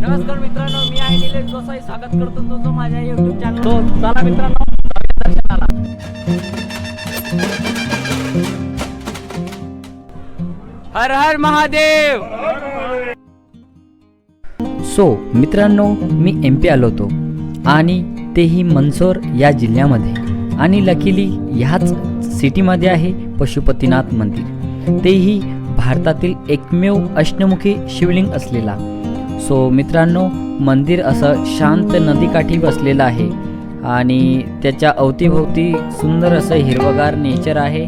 नमस्कार मित्रांनो मी आहे निलेश गोसाई. स्वागत करतो तुमचं माझ्या युट्यूब चॅनल तो चला मित्रांनो दर्शनाला. हर हर महादेव! सो मित्रांनो मी एम पी आलो होतो आणि तेही मनसोर या जिल्ह्यामध्ये. आणि लकीली ह्याच सिटीमध्ये आहे पशुपतीनाथ मंदिर. तेही भारतातील एकमेव अष्टमुखी शिवलिंग असलेला. सो मित्रांनो मंदिर असं शांत नदीकाठी बसलेलं आहे आणि त्याच्या अवतीभोवती सुंदर असं हिरवगार नेचर आहे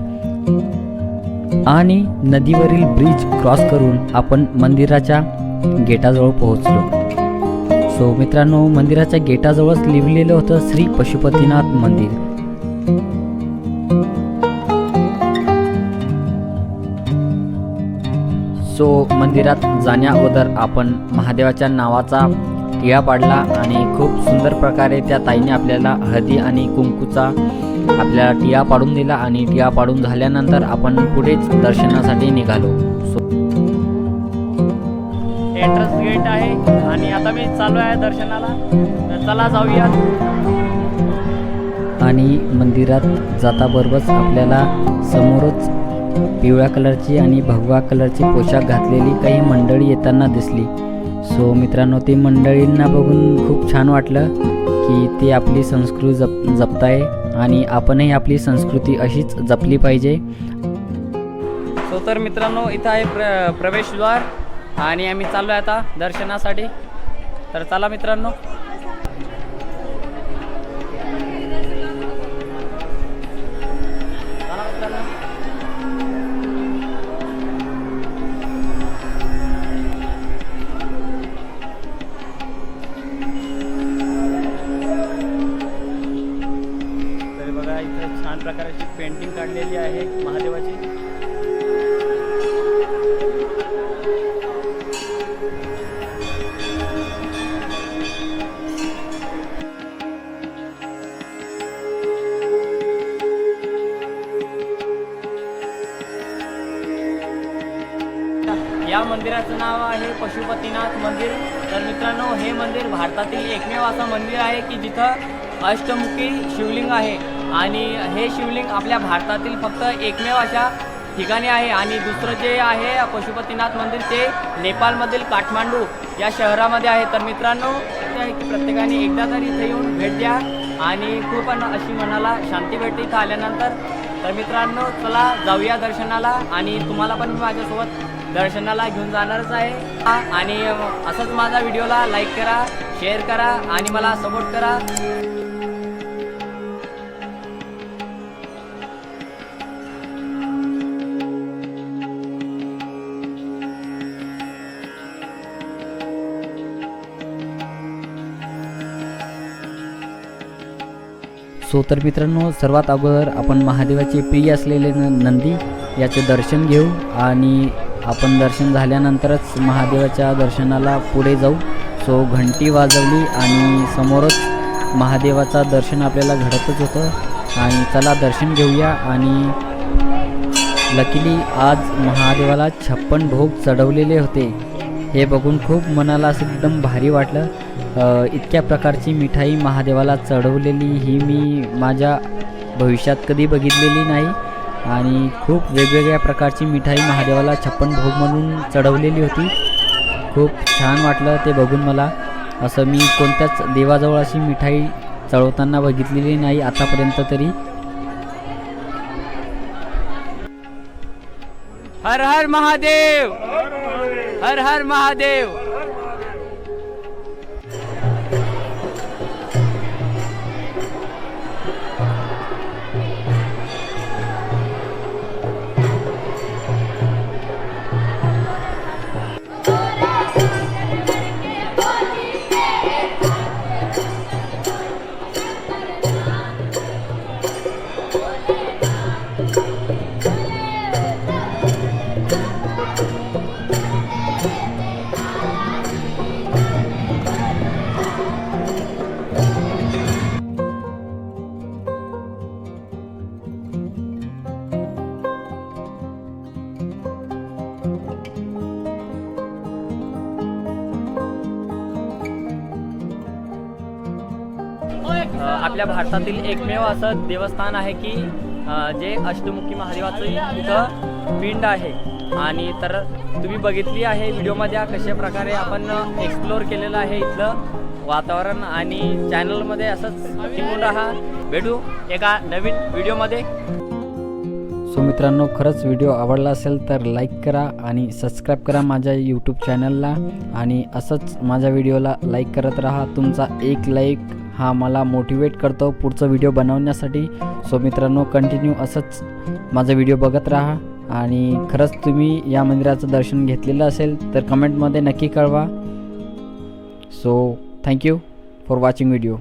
आणि नदीवरील ब्रिज क्रॉस करून आपण मंदिराच्या गेटाजवळ पोहोचलो. सो मित्रांनो मंदिराच्या गेटाजवळच लिहिलेलं होतं श्री पशुपतीनाथ मंदिर. सो मंदिरात जाण्या अगोदर आपण महादेवाच्या नावाचा टिळा पाडला आणि खूप सुंदर प्रकारे त्या ताईने आपल्याला हळदी आणि कुंकूचा आपल्याला टिळा पाडून दिला आणि टिळा पाडून झाल्यानंतर आपण पुढेच दर्शनासाठी निघालो. सो एंट्रन्स गेट आहे आणि आता मी चालू आहे दर्शनाला. तर चला जाऊया. आणि मंदिरात जाताबरोबरच आपल्याला समोरच पिवळ्या कलरची आणि भगवा कलरची पोशाख घातलेली काही मंडळी येताना दिसली. सो मित्रांनो ती मंडळींना बघून खूप छान वाटलं की ते आपली संस्कृती जप जपताय आणि आपणही आपली संस्कृती अशीच जपली पाहिजे. सो तर मित्रांनो इथं आहे प्र प्रवेशद्वार आणि आम्ही चाललो आहे आता दर्शनासाठी. तर चला मित्रांनो. प्रकारची पेंटिंग काढलेली आहे महादेवाची. या मंदिराचं नाव आहे पशुपतीनाथ मंदिर. तर मित्रांनो हे मंदिर भारतातील एकमेव असं मंदिर आहे की जिथं अष्टमुखी शिवलिंग आहे. आणि हे शिवलिंग आपल्या भारतातील फक्त एकमेव अशा ठिकाणी आहे. आणि दुसरं जे आहे पशुपतीनाथ मंदिर ते नेपाळमधील काठमांडू या शहरामध्ये आहे. तर मित्रांनो की प्रत्येकाने एकदा तरी इथे येऊन भेट द्या आणि खूप अशी मनाला शांती भेटते इथं आल्यानंतर. तर मित्रांनो चला जाऊया दर्शनाला आणि तुम्हाला पण मी माझ्यासोबत दर्शनाला घेऊन जाणारच आहे. आणि असंच माझा व्हिडिओला लाईक करा शेअर करा आणि मला सपोर्ट करा. सो तर मित्रांनो सर्वात अगोदर आपण महादेवाचे प्रिय असलेले न नंदी याचे दर्शन घेऊ आणि आपण दर्शन झाल्यानंतरच महादेवाच्या दर्शनाला पुढे जाऊ. सो घंटी वाजवली आणि समोरच महादेवाचा दर्शन आपल्याला घडतच होतं. आणि चला दर्शन घेऊया आणि लकीली आज महादेवाला छप्पन भोग चढवलेले होते. हे बघून खूप मनाला असं एकदम भारी वाटलं. इतक्या प्रकारची मिठाई महादेवाला चढवलेली ही मी माझ्या भविष्यात कधी बघितलेली नाही. आणि खूप वेगवेगळ्या प्रकारची मिठाई महादेवाला छप्पन भोग म्हणून चढवलेली होती. खूप छान वाटलं ते बघून मला. असं मी कोणत्याच देवाजवळ अशी मिठाई चढवताना बघितलेली नाही आतापर्यंत तरी. हर हर महादेव! हर हर महादेव! आपल्या भारतातील एकमेव असं देवस्थान आहे की जे अष्टमुखी महादेवाचं इथं पिंड आहे. आणि तर तुम्ही बघितली आहे व्हिडिओमध्ये कशा प्रकारे आपण एक्सप्लोअर केलेलं आहे इथलं वातावरण आणि चॅनलमध्ये असंच टिकून राहा. भेटू एका नवीन व्हिडिओमध्ये. सो मित्रांनो खरंच व्हिडिओ आवडला असेल तर लाईक करा आणि सबस्क्राईब करा माझ्या यूट्यूब चॅनलला आणि असंच माझ्या व्हिडिओला लाईक करत राहा. तुमचा एक लाईक हा मला मोटिवेट करतो पुढचा व्हिडिओ बनवण्यासाठी. सो मित्रांनो कंटिन्यू असंच माझा व्हिडिओ बघत राहा. आणि खरंच तुम्ही या मंदिराचं दर्शन घेतलेलं असेल तर कमेंटमध्ये नक्की कळवा. So thank you for watching video